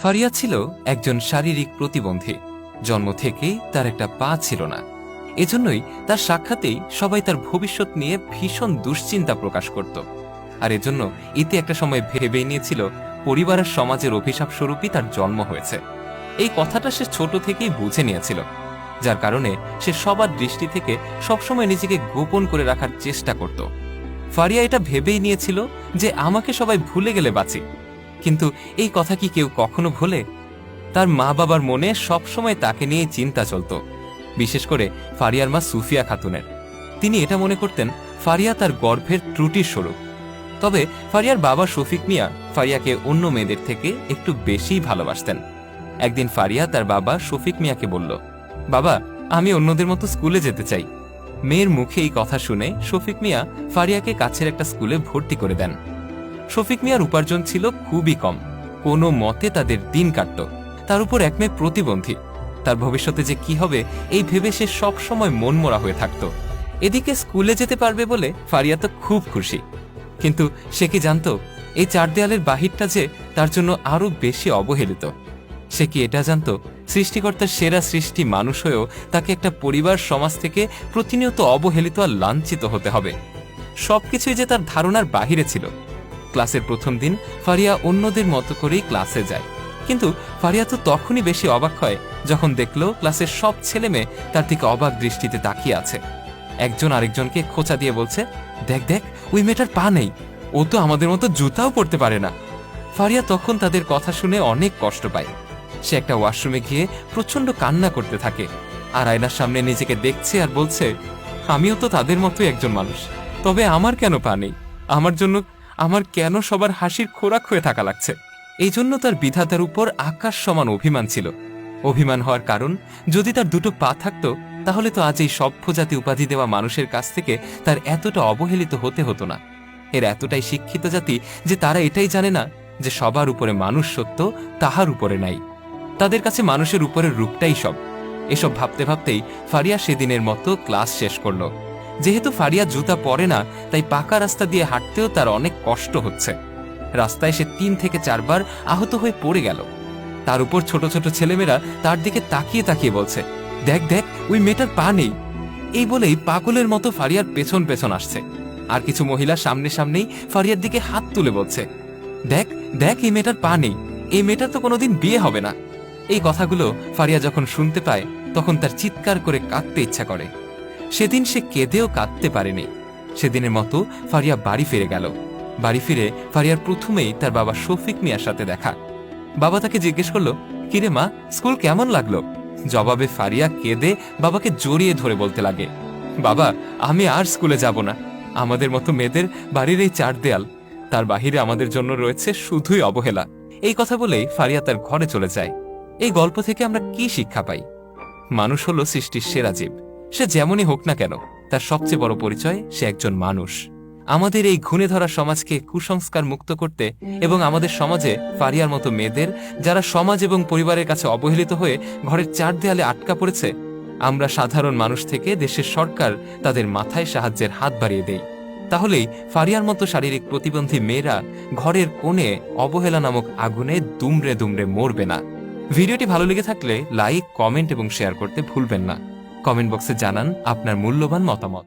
ফারিয়া ছিল একজন শারীরিক প্রতিবন্ধী। জন্ম থেকেই তার একটা পা ছিল না। এজন্যই তার সাক্ষাতেই সবাই তার ভবিষ্যৎ নিয়ে ভীষণ দুশ্চিন্তা প্রকাশ করত। আর এজন্য ইতি একটা সময় ভেবেই নিয়েছিল, পরিবারের সমাজের অভিশাপ স্বরূপই তার জন্ম হয়েছে। এই কথাটা সে ছোট থেকেই বুঝে নিয়েছিল, যার কারণে সে সবার দৃষ্টি থেকে সবসময় নিজেকে গোপন করে রাখার চেষ্টা করত। ফারিয়া এটা ভেবেই নিয়েছিল যে, আমাকে সবাই ভুলে গেলে বাঁচি। কিন্তু এই কথা কি কেউ কখনো ভোলে? তার মা বাবার মনে সবসময় তাকে নিয়ে চিন্তা চলত, বিশেষ করে ফারিয়ার মা সুফিয়া খাতুনের। তিনি এটা মনে করতেন, ফারিয়া তার গর্ভের ত্রুটির স্বরূপ। তবে ফারিয়ার বাবা শফিক মিয়া ফারিয়াকে অন্য মেয়েদের থেকে একটু বেশিই ভালোবাসতেন। একদিন ফারিয়া তার বাবা শফিক মিয়াকে বলল, বাবা, আমি অন্যদের মতো স্কুলে যেতে চাই। মেয়ের মুখে এই কথা শুনে শফিক মিয়া ফারিয়াকে কাছের একটা স্কুলে ভর্তি করে দেন। শফিক মিয়ার উপার্জন ছিল খুবই কম। কোনো মতে তাদের দিন কাটত। তার উপর এক মেয়ে প্রতিবন্ধী। তার ভবিষ্যতে যে কি হবে, এই ভেবে সে সব সময় মনমরা হয়ে থাকত। এদিকে স্কুলে যেতে পারবে বলে ফারিয়া তো খুব খুশি। কিন্তু সে কি জানতো, এই চার দেয়ালের বাহিরটা যে তার জন্য আরও বেশি অবহেলিত। সে কি এটা জানতো, সৃষ্টিকর্তার সেরা সৃষ্টি মানুষ হয়েও তাকে একটা পরিবার সমাজ থেকে প্রতিনিয়ত অবহেলিত আর লাঞ্ছিত হতে হবে। সবকিছুই যে তার ধারণার বাহিরে ছিল। ক্লাসের প্রথম দিন ফারিয়া অন্যদের মতো করেই ক্লাসে যায়। কিন্তু ফারিয়া তো তখনই বেশি অবাক হয় যখন দেখল ক্লাসের সব ছেলে মেয়ে তার দিকে অবাক দৃষ্টিতে তাকিয়ে আছে। একজন আরেকজনকে খোঁচা দিয়ে বলছে, দেখ দেখ, ওই মেয়েটার পা নেই। ও তো আমাদের মতো জুতাও পরতে পারে না। ফারিয়া তখন তাদের কথা শুনে অনেক কষ্ট পায়। সে একটা ওয়াশরুমে গিয়ে প্রচণ্ড কান্না করতে থাকে আর আয়নার সামনে নিজেকে দেখছে আর বলছে, আমিও তো তাদের মতোই একজন মানুষ। তবে আমার কেন পা নেই? আমার জন্য আমার কেন সবার হাসির খোরাক হয়ে থাকা লাগছে? এই জন্য তার বিধাতার উপর আকাশ সমান অভিমান ছিল। অভিমান হওয়ার কারণ, যদি তার দুটো পা থাকতো, তাহলে তো আজ এই সভ্য জাতি উপাধি দেওয়া মানুষের কাছ থেকে তার এতটা অবহেলিত হতে হতো না। এর এতটাই শিক্ষিত জাতি যে তারা এটাই জানে না যে সবার উপরে মানুষ সত্য, তাহার উপরে নাই। তাদের কাছে মানুষের উপরের রূপটাই সব। এসব ভাবতে ভাবতেই ফারিয়া সেদিনের মতো ক্লাস শেষ করল। যেহেতু ফারিয়া জুতা পরে না, তাই পাকা রাস্তা দিয়ে হাঁটতেও তার অনেক কষ্ট হচ্ছে। রাস্তায় সে তিন থেকে চারবার আহত হয়ে পড়ে গেল। তার উপর ছোট ছোট ছেলেমেয়েরা তার দিকে তাকিয়ে তাকিয়ে বলছে, দেখ দেখ, ওই মেয়েটার পা নেই। এই বলেই পাগলের মতো ফারিয়ার পেছন পেছন আসছে। আর কিছু মহিলা সামনে সামনেই ফারিয়ার দিকে হাত তুলে বলছে, দেখ দেখ, এই মেয়েটার পা নেই। এই মেয়েটার তো কোনোদিন বিয়ে হবে না। এই কথাগুলো ফারিয়া যখন শুনতে পায়, তখন তার চিৎকার করে কাঁদতে ইচ্ছা করে। সেদিন সে কেঁদেও কাঁদতে পারেনি। সেদিনের মতো ফারিয়া বাড়ি ফিরে গেল। বাড়ি ফিরে ফারিয়ার প্রথমেই তার বাবা শফিক মিয়ার সাথে দেখা। বাবা তাকে জিজ্ঞেস করল, কিরে মা, স্কুল কেমন লাগল? জবাবে ফারিয়া কেঁদে বাবাকে জড়িয়ে ধরে বলতে লাগে, বাবা, আমি আর স্কুলে যাব না। আমাদের মতো মেয়েদের বাড়ির এই চার দেয়াল, তার বাহিরে আমাদের জন্য রয়েছে শুধুই অবহেলা। এই কথা বলেই ফারিয়া তার ঘরে চলে যায়। এই গল্প থেকে আমরা কি শিক্ষা পাই? মানুষ হলো সৃষ্টির সেরা জীব। সে যেমনই হোক না কেন, তার সবচেয়ে বড় পরিচয় সে একজন মানুষ। আমাদের এই ঘুণে ধরা সমাজকে কুসংস্কার মুক্ত করতে এবং আমাদের সমাজে ফারিয়ার মতো মেয়েদের, যারা সমাজ এবং পরিবারের কাছে অবহেলিত হয়ে ঘরের চার দেয়ালে আটকা পড়েছে, আমরা সাধারণ মানুষ থেকে দেশের সরকার তাদের মাথায় সাহায্যের হাত বাড়িয়ে দেই। তাহলেই ফারিয়ার মতো শারীরিক প্রতিবন্ধী মেয়েরা ঘরের কোণে অবহেলা নামক আগুনে দুমড়ে দুমড়ে মরবে না। ভিডিওটি ভালো লেগে থাকলে লাইক, কমেন্ট এবং শেয়ার করতে ভুলবেন না। কমেন্ট বক্সে জানান আপনার মূল্যবান মতামত।